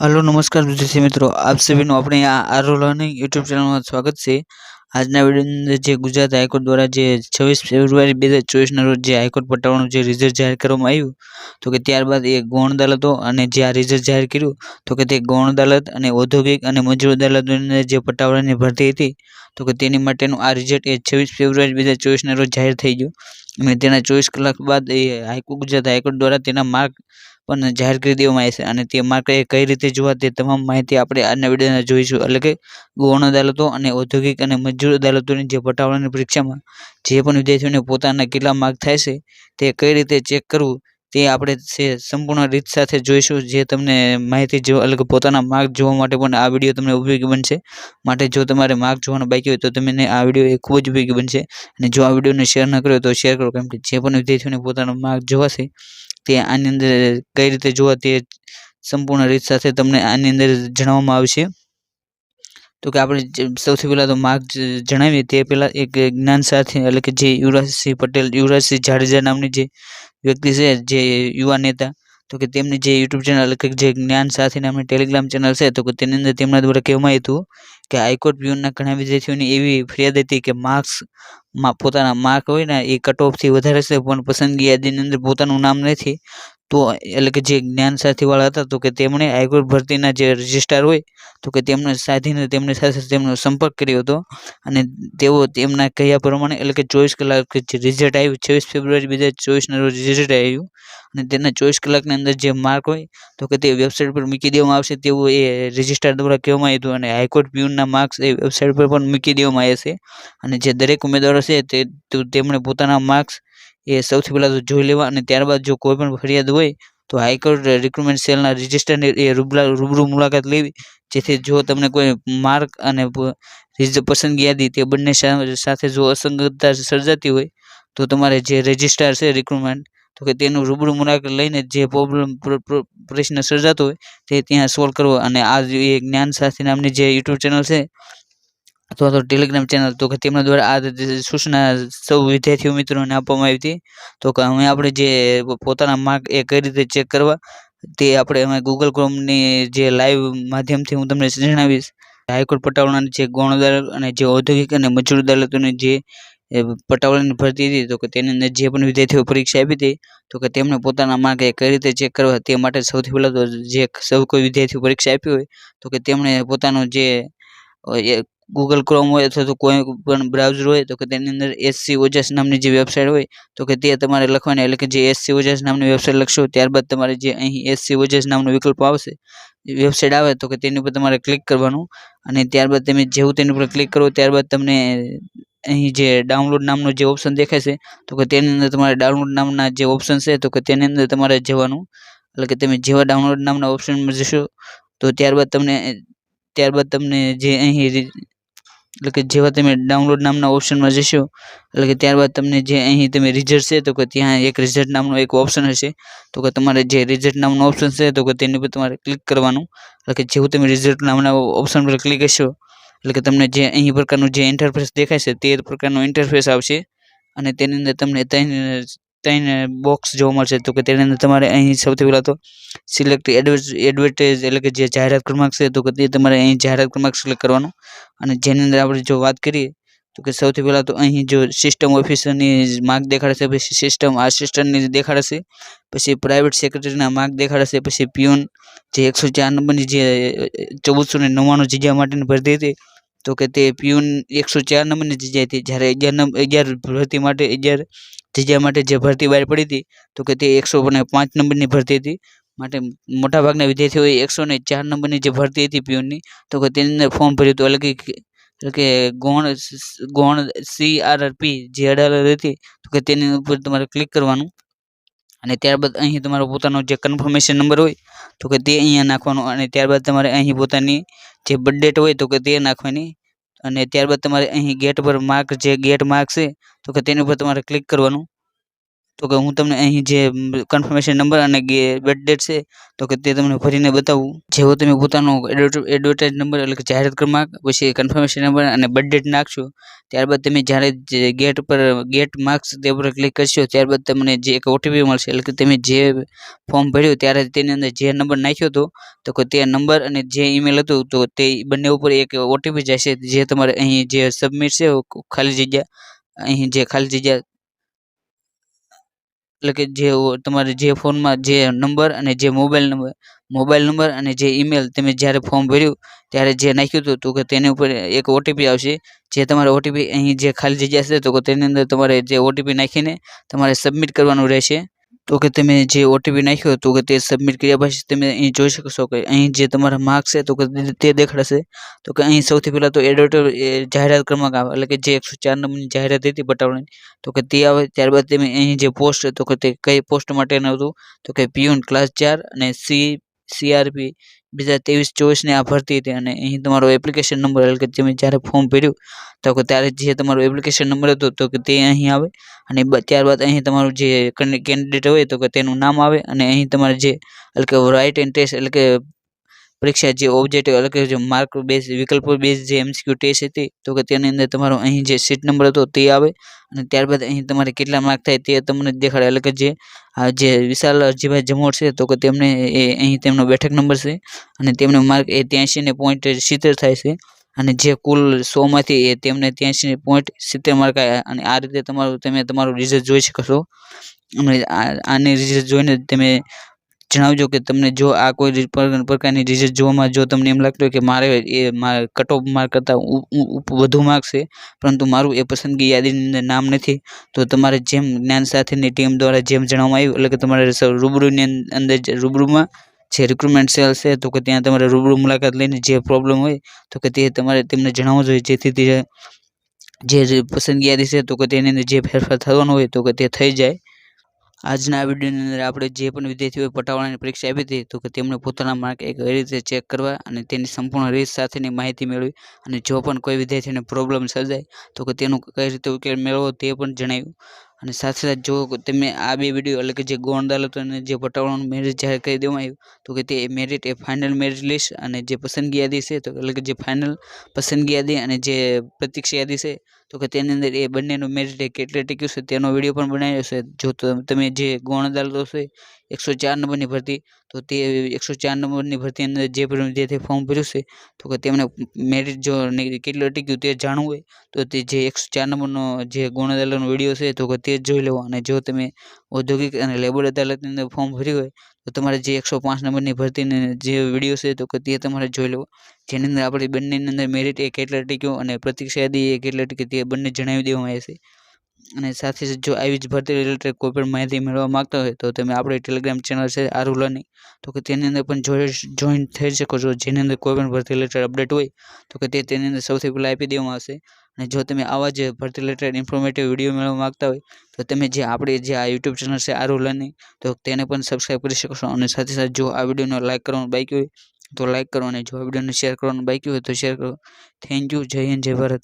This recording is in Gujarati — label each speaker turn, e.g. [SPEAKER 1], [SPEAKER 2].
[SPEAKER 1] હલો, નમસ્કાર વિદ્યાર્થી મિત્રો. આપ સભીનું આપણે આ આરો લર્નિંગ યુટ્યુબ ચેનલમાં સ્વાગત છે. આજના વિડીયોની જે ગુજરાત હાઈકોર્ટ દ્વારા જે છવ્વીસ ફેબ્રુઆરી બે હજાર ચોવીસના રોજ જે હાઈકોર્ટ પટાવવાનું જે રિઝલ્ટ જાહેર કરવામાં આવ્યું, તો કે ત્યારબાદ એ ગૌણ અદાલતો અને જે આ રિઝલ્ટ જાહેર કર્યું, તો કે તે ગૌણ અદાલત અને ઔદ્યોગિક અને મજૂર અદાલતોની જે પટાવવાની ભરતી હતી, તો કે તેની માટેનું આ રિઝલ્ટ એ છવ્વીસ ફેબ્રુઆરી બે હજાર ચોવીસના રોજ જાહેર થઈ ગયું. અને તેના ચોવીસ કલાક બાદ એ હાઈકોર્ટ ગુજરાત હાઈકોર્ટ દ્વારા તેના માર્ક પણ જાહેર કરી દેવામાં આવશે અને તે માર્કેટ કઈ રીતે જોવા તે તમામ માહિતી આપણે આજના વિડીયોમાં જોઈશું. એટલે કે ગૌણ અદાલતો અને ઔદ્યોગિક અને મજૂર અદાલતોની જે પટાવાળાની પરીક્ષામાં જે પણ વિદ્યાર્થીઓને પોતાના કેટલા માર્ક થાય છે, તે કઈ રીતે ચેક કરવું, તે આપણે સંપૂર્ણ રીત સાથે જોઈશું. જે તમને માહિતી જો અલગ પોતાના માર્ક જોવા માટે પણ આ વીડિયો તમને ઉપયોગી બનશે. માટે જો તમારે માર્ક જોવાનું બાકી હોય તો તમને આ વીડિયો એ ખૂબ જ ઉપયોગી બનશે. અને જો આ વિડીયોને શેર ન કર્યો તો શેર કરો. કેમ કે જે પણ વિદ્યાર્થીઓને પોતાનો માર્ક જોવાશે તે આની અંદર કઈ રીતે જોવા તે સંપૂર્ણ રીત સાથે તમને આની અંદર જણાવવામાં આવશે. તો કે આપણે સૌથી પહેલાં તો માર્ક જણાવીએ તે પહેલાં એક જ્ઞાન સાથે એટલે કે જે યુવરાજસિંહ પટેલ, યુવરાજસિંહ જાડેજા નામની જે વ્યક્તિ છે, જે યુવા નેતા, તો કે તેમની જે યુટ્યુબ ચેનલ એટલે કે જે જ્ઞાન સાથે નામની ટેલિગ્રામ ચેનલ છે, તો કે તેની અંદર તેમના દ્વારા કહેવામાં આવ્યું કે હાઈકોર્ટ પ્યુનના ઘણા વિદ્યાર્થીઓની એવી ફરિયાદ હતી કે માર્ક્સ પોતાના માર્ક હોય ને એ કટ ઓફથી વધારે છે, પણ પસંદગી યાદીની અંદર પોતાનું નામ નથી. તો એટલે કે જે જ્ઞાન સાથીવાળા હતા, તો કે તેમણે હાઈકોર્ટ ભરતીના જે રજિસ્ટ્રાર હોય, તો કે તેમને સાધીને તેમની સાથે તેમનો સંપર્ક કર્યો હતો. અને તેઓ તેમના કહ્યા પ્રમાણે એટલે કે ચોવીસ કલાક જે રિઝલ્ટ આવ્યું, છવ્વીસ ફેબ્રુઆરી બે હજાર ચોવીસના રોજ રિઝલ્ટ આવ્યું. અને તેના ચોવીસ કલાકની અંદર જે માર્ક હોય, તો કે તે વેબસાઇટ પર મૂકી દેવામાં આવશે. તેવું એ રજિસ્ટ્રાર દ્વારા કહેવામાં આવ્યું અને હાઈકોર્ટ પ્યુનના માર્ક્સ એ વેબસાઇટ પર પણ મૂકી દેવામાં આવે છે. અને જે દરેક ઉમેદવારો છે, તે તેમણે પોતાના માર્ક્સ એ સૌથી પહેલાં તો જોઈ લેવા અને ત્યારબાદ જો કોઈ પણ ફરિયાદ હોય, તો હાઈકોર્ટ રિક્રુટમેન્ટ સેલના રજિસ્ટરને એ રૂબરૂ મુલાકાત લેવી. જેથી જો તમને કોઈ માર્ક અને પસંદગી યાદી તે બંને સાથે જો અસંગતતા સર્જાતી હોય, તો તમારે જે રજિસ્ટ્રાર છે રિક્રુટમેન્ટ તો કે તેનું રૂબરૂ મુલાકાત લઈને જે પ્રોબ્લેમ પ્રશ્ન સર્જાતો હોય, તે ત્યાં સોલ્વ કરવો. અને આ એ જ્ઞાન સાથી નામની જે યુટ્યુબ ચેનલ છે અથવા તો ટેલિગ્રામ ચેનલ તો કે તેમના દ્વારા આ સૂચના સૌ વિદ્યાર્થીઓ મિત્રોને આપવામાં આવી હતી. તો કે હવે આપણે જે પોતાના માર્ક એ કઈ રીતે ચેક કરવા, તે આપણે અમે ગૂગલ ક્રોમની જે લાઈવ માધ્યમથી હું તમને જણાવીશ. હાઈકોર્ટ પટાવાળાની જે ગૌણ અદાલત અને જે ઔદ્યોગિક અને મજૂર અદાલતોની જે પટાવાળાની ભરતી હતી, તો કે તેની અંદર જે પણ વિદ્યાર્થીઓ પરીક્ષા આપી હતી, તો કે તેમને પોતાના માર્ક એ કઈ રીતે ચેક કરવા, તે માટે સૌથી પહેલાં તો જે સૌ કોઈ વિદ્યાર્થીઓ પરીક્ષા આપી હોય, તો કે તેમણે પોતાનો જે ગૂગલ ક્રોમ હોય અથવા તો કોઈ પણ બ્રાઉઝર હોય, તો કે તેની અંદર એસસી ઓજસ નામની જે વેબસાઇટ હોય, તો કે તે તમારે લખવાની, એટલે કે જે એસસી ઓજસ નામની વેબસાઇટ લખશો, ત્યારબાદ તમારે જે અહીં એસસી ઓજસ નામનો વિકલ્પ આવશે વેબસાઇટ આવે, તો કે તેની ઉપર તમારે ક્લિક કરવાનું, અને ત્યારબાદ તમે જેવું તેની ઉપર ક્લિક કરો, ત્યારબાદ તમને અહીં જે ડાઉનલોડ નામનો જે ઓપ્શન દેખાય છે, તો કે તેની અંદર તમારે ડાઉનલોડ નામના જે ઓપ્શન છે, તો કે તેની અંદર તમારે જવાનું, એટલે કે તમે જેવા ડાઉનલોડ નામના ઓપ્શનમાં જશો, તો ત્યારબાદ તમને ત્યારબાદ તમને જે અહીં એટલે કે જેવા તમે ડાઉનલોડ નામના ઓપ્શનમાં જશો, એટલે કે ત્યારબાદ તમને જે અહીં તમે રિઝલ્ટ છે, તો કે ત્યાં એક રિઝલ્ટ નામનો એક ઓપ્શન હશે. તો કે તમારે જે રિઝલ્ટ નામનો ઓપ્શન છે, તો કે તેની પર તમારે ક્લિક કરવાનું. એટલે કે જેવું તમે રિઝલ્ટ નામના ઓપ્શન પર ક્લિક કરશો, એટલે કે તમને જે અહીં પ્રકારનું જે ઇન્ટરફેસ દેખાય છે, તે પ્રકારનું ઇન્ટરફેસ આવશે. અને તેની અંદર તમને ત્રણ બોક્સ જોવા મળશે તો કે તેની અંદર તમારે અહીં સૌથી પહેલાં તો સિલેક્ટ એડવર્ટાઇઝ એટલે કે જે જાહેરાત ક્રમાંક છે તો કે તે તમારે અહીં જાહેરાત ક્રમાંક સિલેક્ટ કરવાનો. અને જેની અંદર આપણે જો વાત કરીએ તો કે સૌથી પહેલાં તો અહીં જો સિસ્ટમ ઓફિસરની માર્ક દેખાડશે, પછી સિસ્ટમ આસિસ્ટન્ટની દેખાડશે, પછી પ્રાઇવેટ સેક્રેટરીના માર્ક દેખાડશે, પછી પિયોન જે એકસો ચાર નંબરની જે ચૌદસો ને નવ્વાણું જગ્યા માટેની ભરતી હતી, તો કે તે પિયુન એકસો ચાર નંબરની જગ્યાએ હતી જ્યારે અગિયાર નંબર અગિયાર ભરતી માટે અગિયાર જગ્યા માટે જે ભરતી બહાર પડી હતી, તો કે તે એકસો અને પાંચ નંબરની ભરતી હતી. માટે મોટાભાગના વિદ્યાર્થીઓએ એકસો ને ચાર નંબરની જે ભરતી હતી પિયુનની, તો કે તેની અંદર ફોર્મ ભર્યું હતું. એટલે કે એટલે કે ગૌણ ગૌણ સી આર પી જે અડાલર હતી, તો કે તેની ઉપર તમારે ક્લિક કરવાનું. અને ત્યારબાદ અહીં તમારો પોતાનો જે કન્ફર્મેશન નંબર હોય, તો કે તે અહીંયા નાખવાનો. અને ત્યારબાદ તમારે અહીં પોતાની જે બર્થ હોય, તો કે તે નાખવાની. અને ત્યારબાદ તમારે અહીં ગેટ પર માર્ક જે ગેટ માર્ક છે, તો કે તેની ઉપર તમારે ક્લિક કરવાનું. તો કે હું તમને અહીં જે કન્ફર્મેશન નંબર અને બેટ ડેટ છે, તો કે તે તમને ભરીને બતાવું. જેવો તમે પોતાનો એડવર્ટાઇઝ નંબર એટલે કે જાહેરાત ક્રમાંક, પછી કન્ફર્મેશન નંબર અને બર્થ ડેટ નાખશો, ત્યારબાદ તમે જ્યારે ગેટ પર ગેટ માર્ક્સ તે પર ક્લિક કરશો, ત્યારબાદ તમને જે એક ઓટીપી મળશે, એટલે કે તમે જે ફોર્મ ભર્યું ત્યારે તેની અંદર જે નંબર નાખ્યો હતો, તો કે તે નંબર અને જે ઈમેલ હતું, તો તે બંને ઉપર એક ઓટીપી જશે જે તમારે અહીં જે સબમિટ છે ખાલી જગ્યા, અહીં જે ખાલી જગ્યા એટલે કે જે તમારે જે ફોનમાં જે નંબર અને જે મોબાઈલ નંબર મોબાઈલ નંબર અને જે ઈમેલ તમે જ્યારે ફોર્મ ભર્યું ત્યારે જે નાખ્યું હતું તો કે તેની ઉપર એક ઓટીપી આવશે. જે તમારે ઓટીપી અહીં જે ખાલી જગ્યા છે તો તેની અંદર તમારે જે ઓટીપી નાખીને તમારે સબમિટ કરવાનું રહેશે. તો કે તમે જે ઓટીપી નાખ્યો તો કે તે સબમિટ કર્યા પછી તમે અહીં જોઈ શકશો કે અહીં જે તમારા માર્ક્સ છે તો કે તે દેખાડશે. તો કે અહીં સૌથી પહેલાં તો એડવર્ટર જાહેરાત ક્રમાંક આવે, એટલે કે જે એકસો ચાર નંબરની જાહેરાત હતી પટાવવાની તો કે તે આવે, ત્યારબાદ તમે અહીં જે પોસ્ટ તો કે તે કઈ પોસ્ટ માટેનું હતું તો કે પિયુન ક્લાસ ચાર અને સી સીઆરપી બીજા ત્રેવીસ ચોવીસની આ ભરતી હતી અને અહીં તમારો એપ્લિકેશન નંબર એટલે કે તમે જ્યારે ફોર્મ ભર્યું, તો કે ત્યારે જે તમારો એપ્લિકેશન નંબર હતો, તો કે તે અહીં આવે. અને ત્યારબાદ અહીં તમારું જે કેન્ડિડેટ હોય તો કે તેનું નામ આવે અને અહીં તમારે જે એટલે કે રાઇટ એન્ડ એટલે કે પરીક્ષા જે ઓબ્જેક્ટિવ એટલે કે જે માર્ક બેઝ વિકલ્પો બેઝ જે એમસીક્યુ ટેસ્ટ હતી, તો કે તેની અંદર તમારો અહીં જે સીટ નંબર હતો તે આવે અને ત્યારબાદ અહીં તમારે કેટલા માર્ક થાય તે તમને દેખાડે. એટલે કે જે, આ જે વિશાલ અરજીભાઈ જમોડ છે, તો કે તેમને એ અહીં તેમનો બેઠક નંબર છે અને તેમનો માર્ક એ ત્યાંસી ને પોઈન્ટ સિત્તેર થાય છે અને જે કુલ સોમાંથી એ તેમને ત્યાંસી પોઈન્ટ સિત્તેર માર્ક આવ્યા અને આ રીતે તમારું, તમે તમારું રિઝલ્ટ જોઈ શકો છો. અને આની રિઝલ્ટ જોઈને તમે જણાવજો કે તમને જો આ કોઈ પ્રકારની રિઝલ્ટ જોવામાં જો તમને એમ લાગતું હોય કે મારે એ કટ ઓફ માર્ક કરતાં વધુ માર્ક છે, પરંતુ મારું એ પસંદગી યાદીની અંદર નામ નથી, તો તમારે જેમ જ્ઞાન સાથેની ટીમ દ્વારા જેમ જણાવવામાં આવ્યું, એટલે કે તમારે રૂબરૂની અંદર રૂબરૂમાં જે રિક્રુટમેન્ટ સેલ છે, તો કે ત્યાં તમારે રૂબરૂ મુલાકાત લઈને જે પ્રોબ્લેમ હોય, તો કે તે તમારે તેમને જણાવવું જોઈએ, જેથી તે જે પસંદગી યાદી છે, તો કે તેની અંદર જે ફેરફાર થવાનો હોય, તો કે તે થઈ જાય. આજના વિડીયોની અંદર આપણે જે પણ વિદ્યાર્થીઓએ પટાવાળાની પરીક્ષા આપી હતી, તો કે તેમણે પોતાના માર્ક એક રીતે ચેક કરવા અને તેની સંપૂર્ણ રીત સાથેની માહિતી મેળવી અને જો પણ કોઈ વિદ્યાર્થીને પ્રોબ્લેમ સર્જાય, તો કે તેનું કઈ રીતે ઉકેલ મેળવવો તે પણ જણાવ્યું. અને સાથે સાથે જો તમે આ બે વીડિયો એટલે કે જે ગૌણ અદાલત અને જે પટાવાળાનું મેરિટ જાહેર કરી દેવામાં આવ્યું, તો કે તે મેરિટ એ ફાઇનલ મેરિટ લિસ્ટ અને જે પસંદગી યાદી છે, તો એટલે કે જે ફાઇનલ પસંદગી યાદી અને જે પ્રતીક્ષા યાદી છે તો કે તેની અંદર એ બંનેનું મેરિટ કેટલે ટીક્યું છે તેનો વીડિયો પણ બનાવ્યો છે. જો તમે જે ગૌણ અદાલતો છે, એકસો ચાર નંબરની ભરતી, તો તે એકસો ચાર નંબરની ભરતી અંદર જે વિદ્યાર્થી ફોર્મ ભર્યું છે, તો કે તેમને મેરિટ જો કેટલું અટક્યું તે જાણવું હોય, તો તે જે એકસો ચાર નંબરનો જે ગૌણ અદાલતનો વીડિયો છે, તો કે તે જ જોઈ લેવો. અને જો તમે ઔદ્યોગિક અને લેબર અદાલતની અંદર ફોર્મ ભર્યું હોય તો તમારે જે એકસો પાંચ નંબરની ભરતીને જે વીડિયો છે તો તે તમારે જોઈ લેવો. જેની અંદર આપણે બંનેની અંદર મેરિટ એ કેટલા ટીક્યું અને પ્રતિક્ષા યાદી એ કેટલા ટીકી તે બંને જણાવી દેવામાં આવે છે. અને સાથે જો આવી જ ભરતી રિલેટેડ કોઈ પણ માહિતી મેળવવા માગતા હોય તો તમે આપણી ટેલિગ્રામ ચેનલ છે આરુ તો કે તેની અંદર પણ જોઈન થઈ શકો છો. જેની અંદર કોઈ પણ ભરતી રિલેટેડ અપડેટ હોય તો કે તે તેની અંદર સૌથી પહેલાં આપી દેવામાં આવશે. અને જો તમે આવા જ ભરતી રિલેટેડ ઇન્ફોર્મેટિવ વીડિયો મેળવવા માગતા હોય, તો તમે જે આપણી જે આ યુટ્યુબ ચેનલ છે, આરુ લર્નિંગ, તો તેને પણ સબસ્ક્રાઈબ કરી શકો અને સાથે સાથે જો આ વિડીયોને લાઇક કરવાનું બાકી હોય, તો લાઇક કરો અને જો આ વિડીયોને શેર કરવાનું બાકી હોય, તો શેર કરો. થેન્ક યુ જય હિન્દ, જય ભારત.